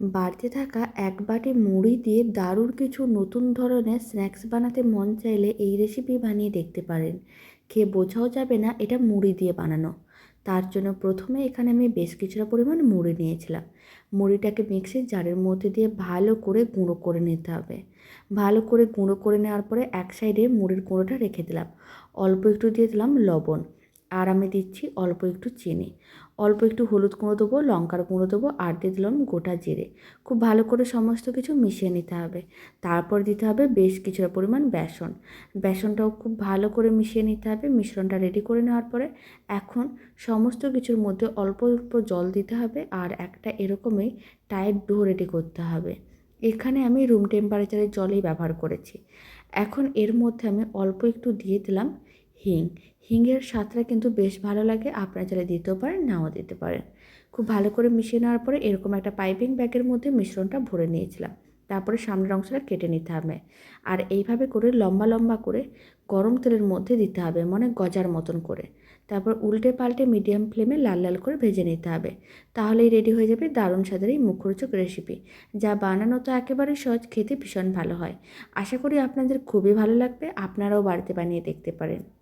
বাড়িতে থাকা এক বাটি মুড়ি দিয়ে দারুণ কিছু নতুন ধরনের স্ন্যাক্স বানাতে মন চাইলে এই রেসিপি বানিয়ে দেখতে পারেন। খেয়ে বোঝাও যাবে না এটা মুড়ি দিয়ে বানানো। তার জন্য প্রথমে এখানে আমি বেশ কিছুটা পরিমাণ মুড়ি নিয়েছিলাম। মুড়িটাকে মিক্সির জারের মধ্যে দিয়ে ভালো করে গুঁড়ো করে নিতে হবে। ভালো করে গুঁড়ো করে নেওয়ার পরে এক সাইডে মুড়ির গুঁড়োটা রেখে দিলাম। অল্প একটু দিয়ে দিলাম লবণ। আর আমি দিচ্ছি অল্প একটু চিনি। অল্প একটু হলুদ গুঁড়ো দেবো, লঙ্কার গুঁড়ো দেবো আর দিয়ে দিলাম গোটা জিরে। খুব ভালো করে সমস্ত কিছু মিশিয়ে নিতে হবে। তারপর দিতে হবে বেশ কিছুটা পরিমাণ বেসন। বেসনটাও খুব ভালো করে মিশিয়ে নিতে হবে। মিশ্রণটা রেডি করে নেওয়ার পরে এখন সমস্ত কিছুর মধ্যে অল্প অল্প জল দিতে হবে আর একটা এরকমই টাইট ডো রেডি করতে হবে। এখানে আমি রুম টেম্পারেচারের জলই ব্যবহার করেছি। এখন এর মধ্যে আমি অল্প একটু দিয়ে দিলাম হিং। হিংয়ের স্বাদটা কিন্তু বেশ ভালো লাগে, আপনারা চাইলে দিতেও পারেন, নাও দিতে পারেন। খুব ভালো করে মিশিয়ে নেওয়ার পরে এরকম একটা পাইপিং ব্যাগের মধ্যে মিশ্রণটা ভরে নিয়েছিলাম। তারপরে সামনের অংশটা কেটে নিতে হবে। আর এইভাবে করে লম্বা লম্বা করে গরম তেলের মধ্যে দিতে হবে মানে গজার মতন করে। তারপর উল্টে পাল্টে মিডিয়াম ফ্লেমে লাল লাল করে ভেজে নিতে হবে। তাহলেই রেডি হয়ে যাবে দারুণ স্বাদের এই মুখরোচক রেসিপি, যা বানানো তো একেবারে সহজ, খেতে ভীষণ ভালো হয়। আশা করি আপনাদের খুবই ভালো লাগবে, আপনারাও বাড়িতে বানিয়ে দেখতে পারেন।